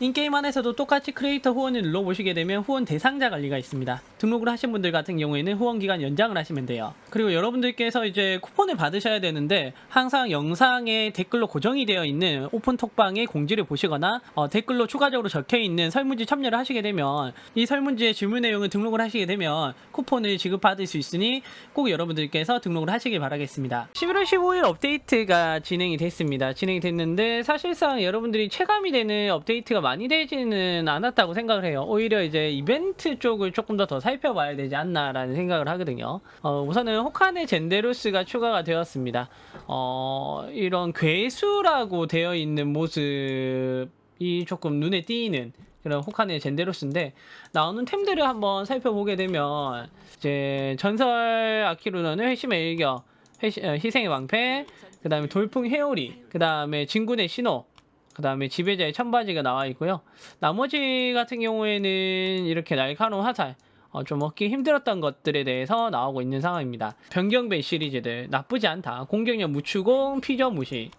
인게임 안에서도 똑같이 크리에이터 후원을 눌러보시게 되면 후원 대상자 관리가 있습니다. 등록을 하신 분들 같은 경우에는 후원 기간 연장을 하시면 돼요. 그리고 여러분들께서 이제 쿠폰을 받으셔야 되는데 항상 영상에 댓글로 고정이 되어 있는 오픈 톡방의 공지를 보시거나 어, 댓글로 추가적으로 적혀 있는 설문지 참여를 하시게 되면 이 설문지의 질문 내용을 등록을 하시게 되면 쿠폰을 지급받을 수 있으니 꼭 여러분들께서 등록을 하시길 바라겠습니다. 11월 15일 업데이트가 진행이 됐습니다. 진행이 됐는데 사실상 여러분들이 체감이 되는 업데이트가 많이 되지는 않았다고 생각을 해요. 오히려 이제 이벤트 쪽을 조금 더 더 살펴봐야 되지 않나라는 생각을 하거든요. 어, 우선은 호칸의 젠데루스가 추가가 되었습니다. 어, 이런 괴수라고 되어 있는 모습이 조금 눈에 띄는 그런 호칸의 젠데루스인데 나오는 템들을 한번 살펴보게 되면 이제 전설 아키루노는 회심의 일격, 회시- 어, 희생의 왕패, 그 다음에 돌풍 회오리, 그 다음에 진군의 신호, 그 다음에 지배자의 천바지가 나와 있고요. 나머지 같은 경우에는 이렇게 날카로운 화살, 어, 좀 얻기 힘들었던 것들에 대해서 나오고 있는 상황입니다. 변경배 시리즈들 나쁘지 않다. 공격력 무추공, 피저 무시.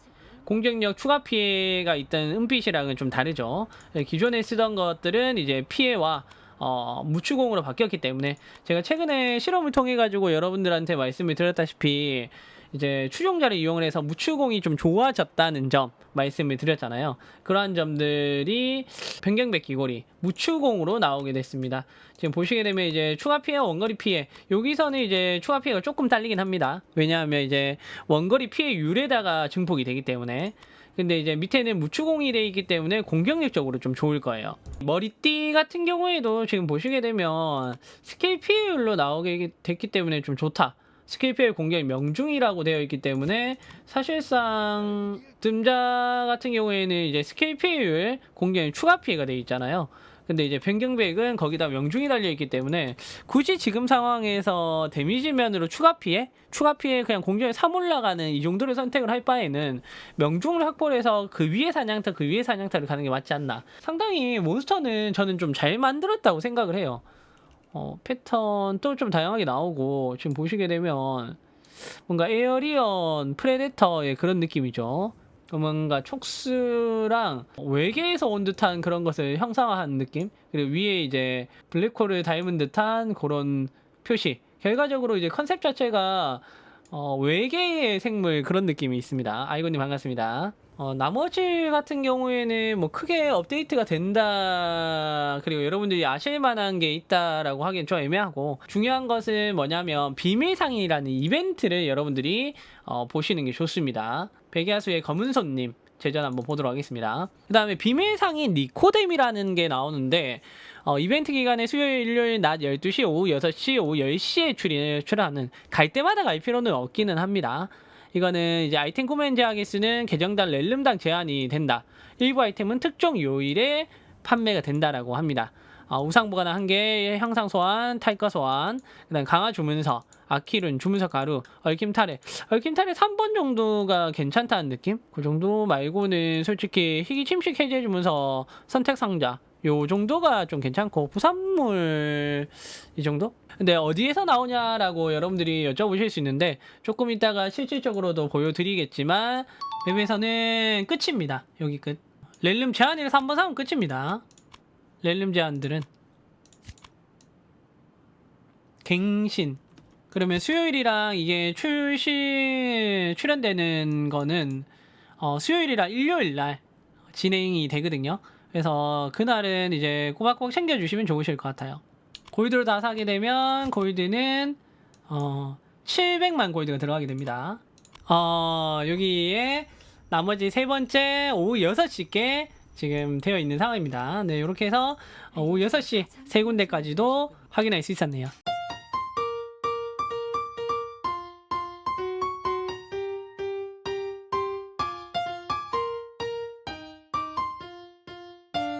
공격력 추가 피해가 있던 은빛이랑은 좀 다르죠. 네, 기존에 쓰던 것들은 이제 피해와 어, 무추공으로 바뀌었기 때문에 제가 최근에 실험을 통해 가지고 여러분들한테 말씀을 드렸다시피 이제 추종자를 이용을 해서 무추공이 좀 좋아졌다는 점 말씀을 드렸잖아요. 그러한 점들이 변경백 귀고리 무추공으로 나오게 됐습니다. 지금 보시게 되면 이제 추가 피해, 원거리 피해 여기서는 이제 추가 피해가 조금 딸리긴 합니다. 왜냐하면 이제 원거리 피해 율에다가 증폭이 되기 때문에 근데 이제 밑에는 무추공이 돼 있기 때문에 공격력적으로 좀 좋을 거예요. 머리띠 같은 경우에도 지금 보시게 되면 스케일 피해율로 나오게 됐기 때문에 좀 좋다. 피해 공격이 명중이라고 되어 있기 때문에 사실상 뜸자 같은 경우에는 이제 피해율 공격이 추가 피해가 돼 있잖아요. 근데 이제 변경백은 거기다 명중이 달려 있기 때문에 굳이 지금 상황에서 데미지 면으로 추가 피해, 추가 피해 그냥 공격에 3 올라가는 이 정도를 선택을 할 바에는 명중을 확보를 해서 그 위에 사냥터, 그 위에 사냥터를 가는 게 맞지 않나. 상당히 몬스터는 저는 좀 잘 만들었다고 생각을 해요. 어, 패턴도 좀 다양하게 나오고 지금 보시게 되면 뭔가 에어리언 프레데터의 그런 느낌이죠. 뭔가 촉수랑 외계에서 온 듯한 그런 것을 형상화한 느낌? 그리고 위에 이제 블랙홀을 닮은 듯한 그런 표시. 결과적으로 이제 컨셉 자체가 어, 외계의 생물 그런 느낌이 있습니다. 아이고님 반갑습니다 어, 나머지 같은 경우에는 뭐 크게 업데이트가 된다. 그리고 여러분들이 아실 만한 게 있다라고 하기엔 좀 애매하고 중요한 것은 뭐냐면 비밀상이라는 이벤트를 여러분들이 어, 보시는 게 좋습니다. 백야수의 검은 손님 제전 한번 보도록 하겠습니다. 그 다음에 비밀상인 니코뎀이라는 게 나오는데 어, 이벤트 기간에 수요일, 일요일 낮 12시, 오후 6시, 오후 10시에 출연, 출연하는 갈 때마다 갈 필요는 없기는 합니다. 이거는 이제 아이템 구매 제약에 쓰는 계정당 렐름당 제한이 된다. 일부 아이템은 특정 요일에 판매가 된다라고 합니다. 어, 우상 보관 한 개, 향상 소환, 탈거 소환, 그다음 강화 주문서, 아키룬 주문서 가루, 얽힘 탈해. 얽힘 탈해 3번 정도가 괜찮다는 느낌? 그 정도 말고는 솔직히 희귀 침식 해제 주문서 선택 상자 요 정도가 좀 괜찮고 부산물 이 정도? 근데 어디에서 나오냐라고 여러분들이 여쭤보실 수 있는데 조금 이따가 실질적으로도 보여드리겠지만 맵에서는 끝입니다. 여기 끝. 렐름 제한이라서 한번 사면 끝입니다. 렐름 제한들은 갱신 그러면 수요일이랑 이게 출시 출연되는 거는 어, 수요일이랑 일요일 날 진행이 되거든요. 그래서 그날은 이제 꼬박꼬박 챙겨주시면 좋으실 것 같아요. 골드를 다 사게 되면 골드는 어 700만 골드가 들어가게 됩니다. 어 여기에 나머지 세 번째 오후 6시께 지금 되어 있는 상황입니다. 네, 이렇게 해서 어, 오후 6시 세 군데까지도 확인할 수 있었네요.